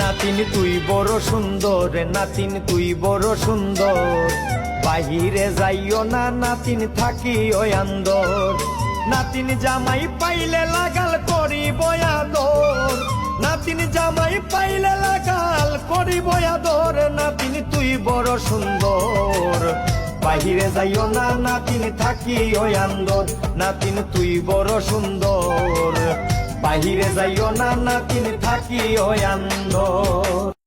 নাতিন তুই বড় সুন্দর, নাতিন তুই বড় সুন্দর। বাহিরে যাইও না, নাতিন থাকি ওই আন্দর। নাতিন জামাই পাইলে লাগাল করি বয়াদর নাতিন জামাই পাইলে লাগাল করি বয়াদর নাতিন তুই বড় সুন্দর। বাহিরে যাইও না, নাতিন থাকি ওই আন্দর। নাতিন তুই বড় সুন্দর। বাহিরে যাইও না নাতিন থাকি ও আন্দর